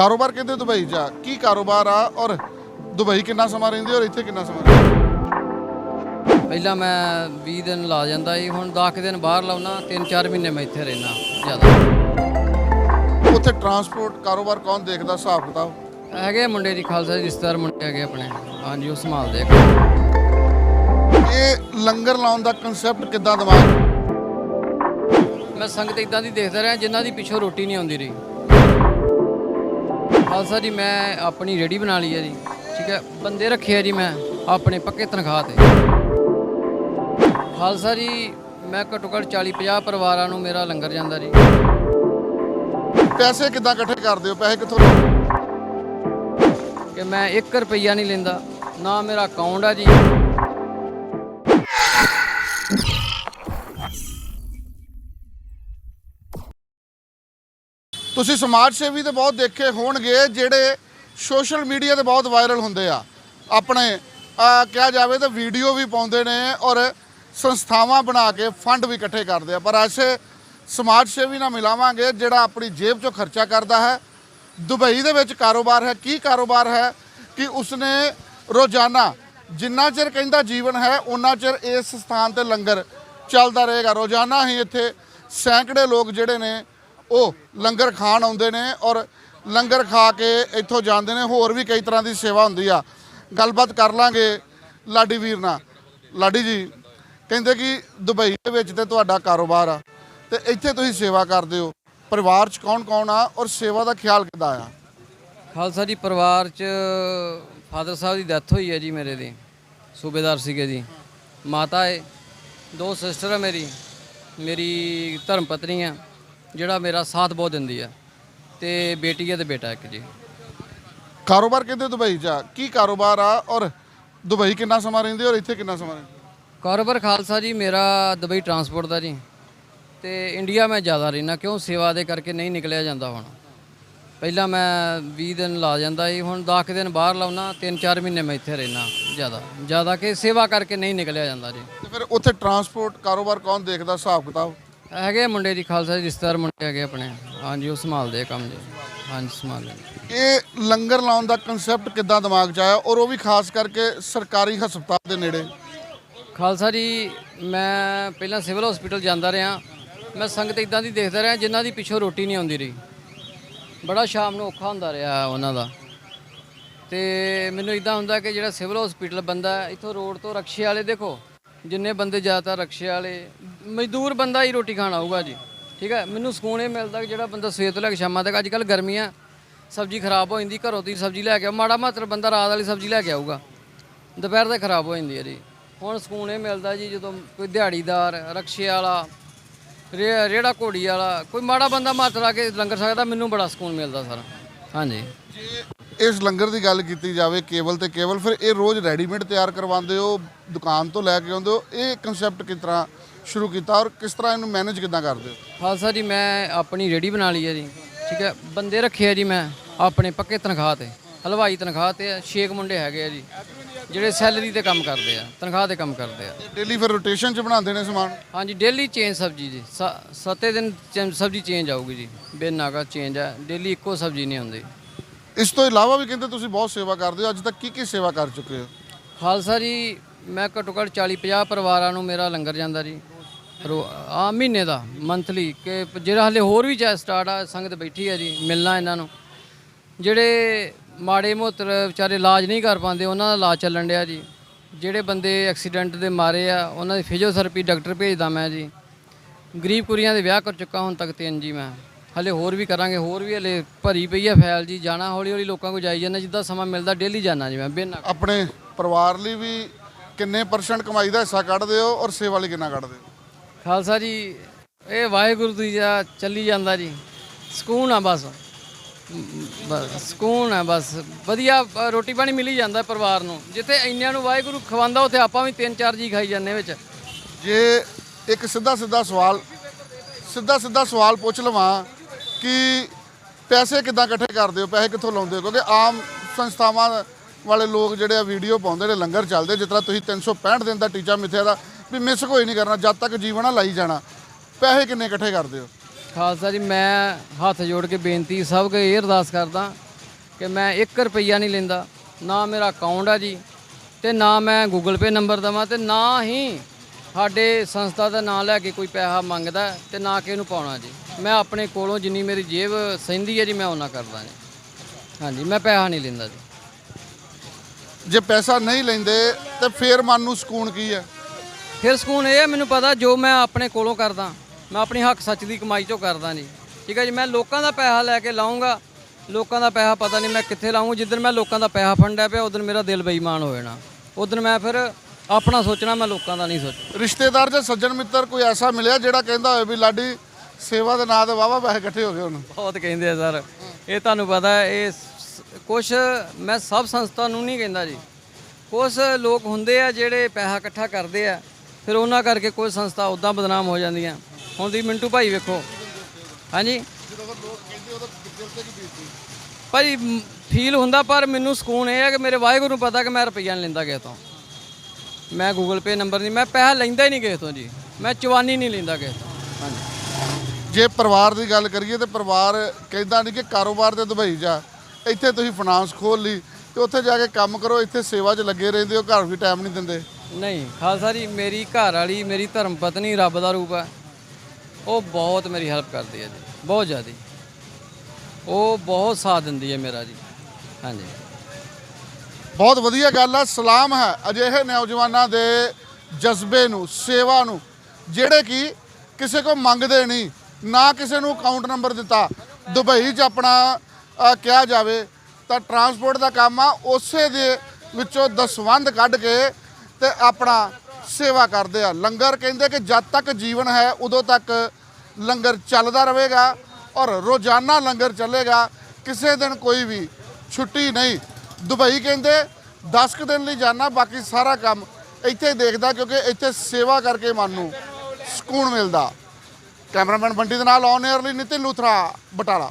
ਕਾਰੋਬਾਰ ਕਹਿੰਦੇ ਦੁਬਈ? ਜਾ ਕੀ ਕਾਰੋਬਾਰ ਆ ਔਰ ਦੁਬਈ ਕਿੰਨਾ ਸਮਾਂ ਰਹਿੰਦੇ ਔਰ ਇੱਥੇ ਕਿੰਨਾ ਸਮਾਂ ਰਹਿੰਦੇ? ਪਹਿਲਾਂ ਮੈਂ 20 ਦਿਨ ਲਾ ਜਾਂਦਾ ਸੀ ਹੁਣ 10 ਦਿਨ ਬਾਹਰ ਲਾਉਣਾ 3-4 ਮਹੀਨੇ ਮੈਂ ਇੱਥੇ ਰਹਿਣਾ ਜ਼ਿਆਦਾ। ਉੱਥੇ ਟਰਾਂਸਪੋਰਟ ਕਾਰੋਬਾਰ ਕੌਣ ਦੇਖਦਾ ਹਿਸਾਬ ਕਿਤਾਬ? ਹੈਗੇ ਮੁੰਡੇ ਦੀ ਖਾਲਸਾ ਦੇ ਰਿਸ਼ਤੇਦਾਰ ਮੁੰਡੇ ਹੈਗੇ ਆਪਣੇ। ਹਾਂਜੀ ਉਹ ਸੰਭਾਲਦੇ ਆ। ਇਹ ਲੰਗਰ ਲਾਉਣ ਦਾ ਕਨਸੈਪਟ ਕਿੱਦਾਂ ਦਿਮਾਗ? ਮੈਂ ਸੰਗਤ ਇਦਾਂ ਦੀ ਦੇਖਦਾ ਰਿਹਾ ਜਿਨ੍ਹਾਂ ਦੀ ਪਿੱਛੋਂ ਰੋਟੀ ਨਹੀਂ ਆਉਂਦੀ ਰਹੀ। ਖਾਲਸਾ ਜੀ ਮੈਂ ਆਪਣੀ ਰੇੜੀ ਬਣਾ ਲਈ ਹੈ ਜੀ। ਠੀਕ ਹੈ ਬੰਦੇ ਰੱਖੇ ਆ ਜੀ ਮੈਂ ਆਪਣੇ ਪੱਕੇ ਤਨਖਾਹ ਤੇ। ਖਾਲਸਾ ਜੀ ਮੈਂ ਘੱਟੋ ਘੱਟ 40 50 ਪਰਿਵਾਰਾਂ ਨੂੰ ਮੇਰਾ ਲੰਗਰ ਜਾਂਦਾ ਜੀ। ਪੈਸੇ ਕਿੱਦਾਂ ਇਕੱਠੇ ਕਰਦੇ ਹੋ? ਪੈਸੇ ਕਿੱਥੋਂ? ਕਿ ਮੈਂ 1 ਰੁਪਈਆ ਨਹੀਂ ਲੈਂਦਾ ਨਾ ਮੇਰਾ ਅਕਾਊਂਟ ਆ ਜੀ। ਤੁਸੀਂ ਸਮਾਜ ਸੇਵੀ ਤੇ ਬਹੁਤ ਦੇਖੇ ਹੋਣਗੇ, ਜਿਹੜੇ ਸੋਸ਼ਲ ਮੀਡੀਆ ਤੇ ਬਹੁਤ ਵਾਇਰਲ ਹੁੰਦੇ ਆ। ਆਪਣੇ ਕਿਹਾ ਜਾਵੇ ਤਾਂ ਵੀਡੀਓ ਵੀ ਪਾਉਂਦੇ ਨੇ ਔਰ ਸੰਸਥਾਵਾਂ ਬਣਾ ਕੇ ਫੰਡ ਵੀ ਇਕੱਠੇ ਕਰਦੇ ਆ। ਪਰ ਐਸੇ ਸਮਾਜ ਸੇਵੀ ਨਾਲ ਮਿਲਾਵਾਂਗੇ, ਜਿਹੜਾ ਆਪਣੀ ਜੇਬ ਚੋਂ ਖਰਚਾ ਕਰਦਾ ਹੈ। ਦੁਬਈ ਦੇ ਵਿੱਚ ਕਾਰੋਬਾਰ ਹੈ। ਕੀ ਕਾਰੋਬਾਰ ਹੈ? ਕਿ ਉਸਨੇ ਰੋਜ਼ਾਨਾ ਜਿੰਨਾ ਚਿਰ ਕਹਿੰਦਾ ਜੀਵਨ ਹੈ ਉਹਨਾਂ ਚਿਰ ਇਸ ਸਥਾਨ ਤੇ ਲੰਗਰ ਚੱਲਦਾ ਰਹੇਗਾ। ਰੋਜ਼ਾਨਾ ਹੀ ਇੱਥੇ ਸੈਂਕੜੇ ਲੋਕ ਜਿਹੜੇ ਨੇ ਉਹ ਲੰਗਰ ਖਾਣ ਆਉਂਦੇ ਨੇ ਔਰ ਲੰਗਰ ਖਾ ਕੇ ਇੱਥੋਂ ਜਾਂਦੇ ਨੇ। ਹੋਰ ਵੀ ਕਈ ਤਰ੍ਹਾਂ ਦੀ ਸੇਵਾ ਹੁੰਦੀ ਆ। ਗੱਲਬਾਤ ਕਰ ਲਾਂਗੇ ਲਾਡੀ ਵੀਰ ਨਾਲ। ਲਾਡੀ ਜੀ, ਕਹਿੰਦੇ ਕਿ ਦੁਬਈ ਦੇ ਵਿੱਚ ਤੇ ਤੁਹਾਡਾ ਕਾਰੋਬਾਰ ਆ ਤੇ ਇੱਥੇ ਤੁਸੀਂ ਸੇਵਾ ਕਰਦੇ ਹੋ। ਪਰਿਵਾਰ ਚ ਕੌਣ ਕੌਣ ਆ ਔਰ ਸੇਵਾ ਦਾ ਖਿਆਲ ਕਿੱਦਾਂ ਆ? ਖਾਲਸਾ ਜੀ, ਪਰਿਵਾਰ 'ਚ ਫਾਦਰ ਸਾਹਿਬ ਦੀ ਡੈਥ ਹੋਈ ਹੈ ਜੀ ਮੇਰੇ ਦੀ। ਸੂਬੇਦਾਰ ਸੀਗੇ ਜੀ। ਮਾਤਾ ਹੈ ਦੋ ਸਿਸਟਰ ਹੈ ਮੇਰੀ। ਮੇਰੀ ਧਰਮ ਪਤਨੀ ਹੈ ਜਿਹੜਾ ਮੇਰਾ ਸਾਥ ਬਹੁਤ ਦਿੰਦੀ ਹੈ ਤੇ ਬੇਟੀ ਹੈ ਤੇ ਬੇਟਾ ਇੱਕ ਜੀ। ਕਾਰੋਬਾਰ ਕਹਿੰਦੇ ਦੁਬਈ ਜਾ ਕੀ ਕਾਰੋਬਾਰ ਆ ਔਰ ਦੁਬਈ ਕਿੰਨਾ ਸਮਾਂ ਰਹਿੰਦੇ ਔਰ ਇੱਥੇ ਕਿੰਨਾ ਸਮਾਂ ਰਹਿੰਦੇ? ਕਾਰੋਬਾਰ ਖਾਲਸਾ ਜੀ ਮੇਰਾ ਦੁਬਈ ਟਰਾਂਸਪੋਰਟ ਦਾ ਜੀ। ਤੇ ਇੰਡੀਆ ਮੈਂ ਜ਼ਿਆਦਾ ਰਹਿਣਾ ਕਿਉਂ ਸੇਵਾ ਦੇ ਕਰਕੇ ਨਹੀਂ ਨਿਕਲਿਆ ਜਾਂਦਾ ਹੁਣ। ਪਹਿਲਾਂ ਮੈਂ 20 ਦਿਨ ਲਾ ਜਾਂਦਾ ਸੀ ਹੁਣ 10 ਦਿਨ ਬਾਹਰ ਲਾਉਣਾ 3-4 ਮਹੀਨੇ ਮੈਂ ਇੱਥੇ ਰਹਿਣਾ ਜ਼ਿਆਦਾ। ਜ਼ਿਆਦਾ ਕਿ ਸੇਵਾ ਕਰਕੇ ਨਹੀਂ ਨਿਕਲਿਆ ਜਾਂਦਾ ਜੀ। ਤੇ ਫਿਰ ਉੱਥੇ ਟਰਾਂਸਪੋਰਟ ਕਾਰੋਬਾਰ ਕੌਣ ਦੇਖਦਾ ਹਿਸਾਬ ਕਿਤਾਬ? ਹੈਗੇ ਮੁੰਡੇ ਦੀ ਖਾਲਸਾ ਦੇ ਰਿਸ਼ਤੇਦਾਰ ਮੁੰਡੇ ਹੈਗੇ ਆਪਣੇ। ਹਾਂਜੀ ਉਹ ਸੰਭਾਲਦੇ ਆ ਕੰਮ ਜੀ। ਹਾਂਜੀ ਸੰਭਾਲਦੇ। ਇਹ ਲੰਗਰ ਲਾਉਣ ਦਾ ਕਨਸੈਪਟ ਕਿੱਦਾਂ ਦਿਮਾਗ 'ਚ ਆਇਆ? ਔਰ ਉਹ ਵੀ ਖਾਸ ਕਰਕੇ ਸਰਕਾਰੀ ਹਸਪਤਾਲ ਦੇ ਨੇੜੇ। ਖਾਲਸਾ ਜੀ ਮੈਂ ਪਹਿਲਾਂ ਸਿਵਲ ਹਸਪੀਟਲ ਜਾਂਦਾ ਰਿਹਾ। ਮੈਂ ਸੰਗਤ ਇਦਾਂ ਦੀ ਦੇਖਦਾ ਰਿਹਾ ਜਿਨ੍ਹਾਂ ਦੀ ਪਿੱਛੋਂ ਰੋਟੀ ਨਹੀਂ ਆਉਂਦੀ ਰਹੀ। ਬੜਾ ਸ਼ਾਮ ਨੂੰ ਔਖਾ ਹੁੰਦਾ ਰਿਹਾ ਉਹਨਾਂ ਦਾ। ਤੇ ਮੈਨੂੰ ਇਦਾਂ ਹੁੰਦਾ ਕਿ ਜਿਹੜਾ ਸਿਵਲ ਹਸਪੀਟਲ ਬੰਦਾ ਹੈ, ਇੱਥੋਂ ਰੋਡ ਤੋਂ ਰਕਸ਼ੇ ਵਾਲੇ ਦੇਖੋ ਜਿੰਨੇ ਬੰਦੇ ਜ਼ਿਆਦਾਤਰ ਰਕਸ਼ੇ ਵਾਲੇ ਮਜ਼ਦੂਰ ਬੰਦਾ ਹੀ ਰੋਟੀ ਖਾਣ ਆਊਗਾ ਜੀ। ਠੀਕ ਹੈ? ਮੈਨੂੰ ਸਕੂਨ ਇਹ ਮਿਲਦਾ ਕਿ ਜਿਹੜਾ ਬੰਦਾ ਸਵੇਰ ਤੋਂ ਲੈ ਕੇ ਸ਼ਾਮਾਂ ਤੱਕ ਅੱਜ ਕੱਲ ਗਰਮੀਆਂ, ਸਬਜ਼ੀ ਖਰਾਬ ਹੋ ਜਾਂਦੀ, ਘਰੋਂ ਦੀ ਸਬਜ਼ੀ ਲੈ ਕੇ ਆਓ। ਮਾੜਾ ਮਾਤਰ ਬੰਦਾ ਰਾਤ ਵਾਲੀ ਸਬਜ਼ੀ ਲੈ ਕੇ ਆਊਗਾ। ਦੁਪਹਿਰ ਤੇ ਖਰਾਬ ਹੋ ਜਾਂਦੀ ਹੈ ਜੀ। ਹੁਣ ਸਕੂਨ ਇਹ ਮਿਲਦਾ ਜੀ, ਜਦੋਂ ਕੋਈ ਦਿਹਾੜੀਦਾਰ, ਰਕਸ਼ੇ ਵਾਲਾ, ਰੇ- ਰੇਹੜਾ ਘੋੜੀ ਵਾਲਾ, ਕੋਈ ਮਾੜਾ ਬੰਦਾ ਮਾਤਰ ਆ ਕੇ ਲੰਗਰ ਸਕਦਾ ਮੈਨੂੰ ਬੜਾ ਸਕੂਨ ਮਿਲਦਾ ਸਰ। ਹਾਂਜੀ। ਇਸ ਲੰਗਰ ਦੀ ਗੱਲ ਕੀਤੀ ਜਾਵੇ ਕੇਵਲ ਤੇ ਕੇਵਲ ਫਿਰ ਇਹ ਰੋਜ਼ ਰੈਡੀਮੇਡ ਤਿਆਰ ਕਰਵਾਉਂਦੇ ਹੋ, ਦੁਕਾਨ ਤੋਂ ਲੈ ਕੇ ਆਉਂਦੇ ਹੋ? ਇਹ ਕਨਸੈਪਟ ਕਿਸ ਤਰ੍ਹਾਂ ਸ਼ੁਰੂ ਕੀਤਾ ਔਰ ਕਿਸ ਤਰ੍ਹਾਂ ਇਹਨੂੰ ਮੈਨੇਜ ਕਿੱਦਾਂ ਕਰਦੇ ਹੋ? ਖਾਲਸਾ ਜੀ ਮੈਂ ਆਪਣੀ ਰੇੜੀ ਬਣਾ ਲਈ ਹੈ ਜੀ। ਠੀਕ ਹੈ? ਬੰਦੇ ਰੱਖੇ ਆ ਜੀ ਮੈਂ ਆਪਣੇ ਪੱਕੇ ਤਨਖਾਹ ਤੇ ਹਲਵਾਈ ਤਨਖਾਹ ਤੇ ਆ ਛੇ ਕੁ ਮੁੰਡੇ ਹੈਗੇ ਆ ਜੀ। ਜਿਹੜੇ ਸੈਲਰੀ ਤੇ ਕੰਮ ਕਰਦੇ ਆ ਤਨਖਾਹ ਤੇ ਕੰਮ ਕਰਦੇ ਆ। ਡੇਲੀ ਫਿਰ ਰੋਟੇਸ਼ਨ 'ਚ ਬਣਾਉਂਦੇ ਨੇ ਸਮਾਨ? ਹਾਂਜੀ ਡੇਲੀ ਚੇਂਜ ਸਬਜੀ ਜੀ। ਸ- ਸੱਤੇ ਦਿਨ ਚ- ਸਬਜ਼ੀ ਚੇਂਜ ਆਊਗੀ ਜੀ। ਬੇਨਾਗਾ ਚੇਂਜ ਹੈ ਡੇਲੀ ਇੱਕੋ ਸਬਜ਼ੀ ਨਹੀਂ ਹੁੰਦੀ। ਇਸ ਤੋਂ ਇਲਾਵਾ ਵੀ ਕਹਿੰਦੇ ਤੁਸੀਂ ਬਹੁਤ ਸੇਵਾ ਕਰਦੇ ਹੋ ਅੱਜ ਤੱਕ ਕੀ ਕੀ ਸੇਵਾ ਕਰ ਚੁੱਕੇ ਹੋ? ਖਾਲਸਾ ਜੀ ਮੈਂ ਘੱਟੋ ਘੱਟ 40 50 ਪਰਿਵਾਰਾਂ ਨੂੰ ਮੇਰਾ ਲੰਗਰ ਜਾਂਦਾ ਜੀ। ਰੋ ਆ ਮਹੀਨੇ ਦਾ ਮੰਥਲੀ ਕਿ ਜਿਹੜਾ ਹਲੇ ਹੋਰ ਵੀ ਚਾ ਸਟਾਰਟ ਆ, ਸੰਗਤ ਬੈਠੀ ਆ ਜੀ, ਮਿਲਣਾ ਇਹਨਾਂ ਨੂੰ। ਜਿਹੜੇ ਮਾੜੇ ਮੋਤਰ ਵਿਚਾਰੇ ਇਲਾਜ ਨਹੀਂ ਕਰ ਪਾਉਂਦੇ, ਉਹਨਾਂ ਦਾ ਇਲਾਜ ਚੱਲਣ ਡਿਆ ਜੀ। ਜਿਹੜੇ ਬੰਦੇ ਐਕਸੀਡੈਂਟ ਦੇ ਮਾਰੇ ਆ, ਉਹਨਾਂ ਦੀ ਫਿਜ਼ੀਓਥੈਰੇਪੀ ਡਾਕਟਰ ਭੇਜਦਾ ਮੈਂ ਜੀ। ਗਰੀਬ ਕੁੜੀਆਂ ਦੇ ਵਿਆਹ ਕਰ ਚੁੱਕਾ ਹੁਣ ਤੱਕ ਤਿੰਨ ਜੀ ਮੈਂ। ਹਲੇ ਹੋਰ ਵੀ ਕਰਾਂਗੇ, ਹੋਰ ਵੀ ਹਲੇ ਭਰੀ ਪਈ ਆ ਫੈਲ ਜੀ, ਜਾਣਾ ਹੌਲੀ ਹੌਲੀ ਲੋਕਾਂ ਕੋਲ ਜਾਈ ਜਾਂਦਾ, ਜਿੱਦਾਂ ਸਮਾਂ ਮਿਲਦਾ ਡੇਲੀ ਜਾਣਾ ਜੀ ਮੈਂ, ਬਿਨਾਂ ਆਪਣੇ ਪਰਿਵਾਰ ਲਈ ਵੀ ਕਿੰਨੇ ਪਰਸੈਂਟ ਕਮਾਈ ਦਾ ਹਿੱਸਾ ਕੱਢਦੇ ਹੋ ਔਰ ਸੇਵਾ ਲਈ ਕਿੰਨਾ ਕੱਢਦੇ ਹੋ? ਖਾਲਸਾ ਜੀ, ਇਹ ਵਾਹਿਗੁਰੂ ਦੀ ਜਾ ਚੱਲੀ ਜਾਂਦਾ ਜੀ। ਸਕੂਨ ਆ ਬਸ। ਬਸ, ਸਕੂਨ ਆ ਬਸ। ਵਧੀਆ ਰੋਟੀ ਪਾਣੀ ਮਿਲੀ ਜਾਂਦਾ ਪਰਿਵਾਰ ਨੂੰ। ਜਿੱਥੇ ਇੰਨਿਆਂ ਨੂੰ ਵਾਹਿਗੁਰੂ ਖਵਾਉਂਦਾ, ਉੱਥੇ ਆਪਾਂ ਵੀ ਤਿੰਨ ਚਾਰ ਜੀ ਖਾਈ ਜਾਂਦੇ ਵਿੱਚ। ਜੇ ਇੱਕ ਸਿੱਧਾ ਸਿੱਧਾ ਸਵਾਲ, ਸਿੱਧਾ ਸਿੱਧਾ ਸਵਾਲ ਪੁੱਛ ਲਵਾਂ ਕਿ ਪੈਸੇ ਕਿੱਦਾਂ ਇਕੱਠੇ ਕਰਦੇ ਹੋ? ਪੈਸੇ ਕਿੱਥੋਂ ਲਾਉਂਦੇ ਹੋ? ਕਿਉਂਕਿ ਆਮ ਸੰਸਥਾਵਾਂ ਵਾਲੇ ਲੋਕ ਜਿਹੜੇ ਆ ਵੀਡੀਓ ਪਾਉਂਦੇ ਨੇ, ਲੰਗਰ ਚੱਲਦੇ, ਜਿਸ ਤਰ੍ਹਾਂ ਤੁਸੀਂ 365 ਦਿਨ ਦਾ ਟੀਚਾ ਮਿੱਥਿਆ ਦਾ ਵੀ ਮਿਸ ਕੋਈ ਨਹੀਂ ਕਰਨਾ ਜਦ ਤੱਕ ਜੀਵਨ ਆ ਲਾਈ ਜਾਣਾ। ਪੈਸੇ ਕਿੰਨੇ ਇਕੱਠੇ ਕਰਦੇ ਹੋ? ਖਾਲਸਾ ਜੀ ਮੈਂ ਹੱਥ ਜੋੜ ਕੇ ਬੇਨਤੀ ਸਭ ਕੇ ਇਹ ਅਰਦਾਸ ਕਰਦਾ ਕਿ ਮੈਂ 1 ਰੁਪਈਆ ਨਹੀਂ ਲੈਂਦਾ ਨਾ ਮੇਰਾ ਅਕਾਊਂਟ ਆ ਜੀ ਤੇ ਨਾ ਮੈਂ ਗੂਗਲ ਪੇ ਨੰਬਰ ਦਵਾਂ ਤੇ ਨਾ ਹੀ ਸਾਡੇ ਸੰਸਥਾ ਦਾ ਨਾਮ ਲੈ ਕੇ ਕੋਈ ਪੈਸਾ ਮੰਗਦਾ ਤੇ ਨਾ ਕਿ ਇਹਨੂੰ ਪਾਉਣਾ ਜੀ। ਮੈਂ ਆਪਣੇ ਕੋਲੋਂ ਜਿੰਨੀ ਮੇਰੀ ਜੇਬ ਸਹਿੰਦੀ ਹੈ ਜੀ ਮੈਂ ਉਹਨਾਂ ਕਰਦਾ ਜੀ। ਹਾਂਜੀ ਮੈਂ ਪੈਸਾ ਨਹੀਂ ਲੈਂਦਾ ਜੀ। ਜੇ ਪੈਸਾ ਨਹੀਂ ਲੈਂਦੇ ਤੇ ਫੇਰ ਮਨ ਨੂੰ ਸਕੂਨ ਕੀ ਹੈ? ਫਿਰ ਸਕੂਨ ਇਹ ਹੈ ਮੈਨੂੰ ਪਤਾ ਜੋ ਮੈਂ ਆਪਣੇ ਕੋਲੋਂ ਕਰਦਾ ਮੈਂ ਆਪਣੀ ਹੱਕ ਸੱਚ ਦੀ ਕਮਾਈ ਚੋਂ ਕਰਦਾ ਜੀ ਠੀਕ ਹੈ ਜੀ ਮੈਂ ਲੋਕਾਂ ਦਾ ਪੈਸਾ ਲੈ ਕੇ ਲਾਉਂਗਾ ਲੋਕਾਂ ਦਾ ਪੈਸਾ ਪਤਾ ਨਹੀਂ ਮੈਂ ਕਿੱਥੇ ਲਾਉਂਗਾ ਜਿੱਦਣ ਮੈਂ ਲੋਕਾਂ ਦਾ ਪੈਸਾ ਫੰਡਿਆ ਪਿਆ ਉਦੋਂ ਮੇਰਾ ਦਿਲ ਬੇਈਮਾਨ ਹੋ ਜਾਣਾ। ਉਦੋਂ ਮੈਂ ਫਿਰ ਆਪਣਾ ਸੋਚਣਾ ਮੈਂ ਲੋਕਾਂ ਦਾ ਨਹੀਂ ਸੋਚਣਾ। ਰਿਸ਼ਤੇਦਾਰ ਜਾਂ ਸੱਜਣ ਮਿੱਤਰ ਕੋਈ ਐਸਾ ਮਿਲਿਆ ਜਿਹੜਾ ਕਹਿੰਦਾ ਹੋਵੇ ਵੀ ਲਾਡੀ ਸੇਵਾ ਦੇ ਨਾਂ ਤੇ ਵਾਵਾ ਪੈਸੇ ਇਕੱਠੇ ਹੋ ਗਏ ਹੁਣ? ਬਹੁਤ ਕਹਿੰਦੇ ਆ ਸਰ। ਇਹ ਤੁਹਾਨੂੰ ਪਤਾ ਇਹ ਕੁਝ ਮੈਂ ਸਭ ਸੰਸਥਾ ਨੂੰ ਨਹੀਂ ਕਹਿੰਦਾ ਜੀ। ਕੁਝ ਲੋਕ ਹੁੰਦੇ ਆ ਜਿਹੜੇ ਪੈਸਾ ਇਕੱਠਾ ਕਰਦੇ ਆ ਫਿਰ ਉਹਨਾਂ ਕਰਕੇ ਕੋਈ ਸੰਸਥਾ ਉਦਾਂ ਬਦਨਾਮ ਹੋ ਜਾਂਦੀਆਂ। ਹੁਣ ਦੀ ਮਿੰਟੂ ਭਾਈ ਵੇਖੋ। ਹਾਂਜੀ। ਜਦੋਂ ਲੋਕ ਭਾਈ ਫੀਲ ਹੁੰਦਾ, ਪਰ ਮੈਨੂੰ ਸਕੂਨ ਇਹ ਹੈ ਕਿ ਮੇਰੇ ਵਾਹਿਗੁਰੂ ਨੂੰ ਪਤਾ ਕਿ ਮੈਂ ਰੁਪਈਆ ਨਹੀਂ ਲੈਂਦਾ ਕਿਸੇ ਤੋਂ। ਮੈਂ ਗੂਗਲ ਪੇ ਨੰਬਰ ਨਹੀਂ, ਮੈਂ ਪੈਸਾ ਲੈਂਦਾ ਹੀ ਨਹੀਂ ਕਿਸੇ ਤੋਂ ਜੀ। ਮੈਂ ਚਵਾਨੀ ਨਹੀਂ ਲੈਂਦਾ ਕਿਸੇ ਤੋਂ। ਹਾਂਜੀ। ਜੇ ਪਰਿਵਾਰ ਦੀ ਗੱਲ ਕਰੀਏ ਤੇ ਪਰਿਵਾਰ ਕਹਿੰਦਾ ਨਹੀਂ ਕਿ ਕਾਰੋਬਾਰ ਤੇ ਦੁਬਈ ਜਾ। ਇੱਥੇ ਤੁਸੀਂ ਫਾਈਨਾਂਸ ਖੋਲ ਲਈ ਤੇ ਉੱਥੇ ਜਾ ਕੇ ਕੰਮ ਕਰੋ, ਇੱਥੇ ਸੇਵਾ 'ਚ ਲੱਗੇ ਰਹਿੰਦੇ ਹੋ, ਘਰ ਵੀ ਟਾਈਮ ਨਹੀਂ ਦਿੰਦੇ। ਨਹੀਂ, ਖਾਲਸਾ ਜੀ, ਮੇਰੀ ਘਰ ਵਾਲੀ, ਮੇਰੀ ਧਰਮ ਪਤਨੀ ਰੱਬ ਦਾ ਰੂਪ ਹੈ। ਉਹ ਬਹੁਤ ਮੇਰੀ ਹੈਲਪ ਕਰਦੀ ਹੈ ਜੀ, ਬਹੁਤ ਜ਼ਿਆਦਾ। ਉਹ ਬਹੁਤ ਸਾਥ ਦਿੰਦੀ ਹੈ ਮੇਰਾ ਜੀ। ਹਾਂਜੀ। ਬਹੁਤ ਵਧੀਆ ਗੱਲ ਆ ਸਲਾਮ ਹੈ ਅਜਿਹੇ ਨੌਜਵਾਨਾਂ ਦੇ ਜਜ਼ਬੇ ਨੂੰ, ਸੇਵਾ ਨੂੰ, ਜਿਹੜੇ ਕਿ ਕਿਸੇ ਕੋ ਮੰਗਦੇ ਨਹੀਂ, ਨਾ ਕਿਸੇ ਨੂੰ ਅਕਾਊਂਟ ਨੰਬਰ ਦਿੱਤਾ। ਦੁਬਈ 'ਚ ਆਪਣਾ ਕਿਹਾ ਜਾਵੇ ਤਾਂ ਟਰਾਂਸਪੋਰਟ ਦਾ ਕੰਮ ਆ, ਉਸੇ ਦੇ ਵਿੱਚੋਂ ਦਸਵੰਧ ਕੱਢ ਕੇ ਤੇ ਆਪਣਾ ਸੇਵਾ ਕਰਦੇ ਆ। ਲੰਗਰ ਕਹਿੰਦੇ ਕਿ ਜਦ ਤੱਕ ਜੀਵਨ ਹੈ, ਉਦੋਂ ਤੱਕ ਲੰਗਰ ਚੱਲਦਾ ਰਹੇਗਾ ਔਰ ਰੋਜ਼ਾਨਾ ਲੰਗਰ ਚੱਲੇਗਾ। ਕਿਸੇ ਦਿਨ ਕੋਈ ਵੀ ਛੁੱਟੀ ਨਹੀਂ। ਦੁਬਈ ਕਹਿੰਦੇ 10 ਕੁ ਦਿਨ ਲਈ ਜਾਣਾ ਬਾਕੀ ਸਾਰਾ ਕੰਮ ਇੱਥੇ ਦੇਖਦਾ ਕਿਉਂਕਿ ਇੱਥੇ ਸੇਵਾ ਕਰਕੇ ਮਨ ਨੂੰ ਸਕੂਨ ਮਿਲਦਾ। ਕੈਮਰਾਮੈਨ ਬੰਟੀ ਦੇ ਨਾਲ ਔਨ 에ਅਰ ਲਈ ਨਿਤਿਨ ਲੂਥਰਾ, ਬਟਾਲਾ।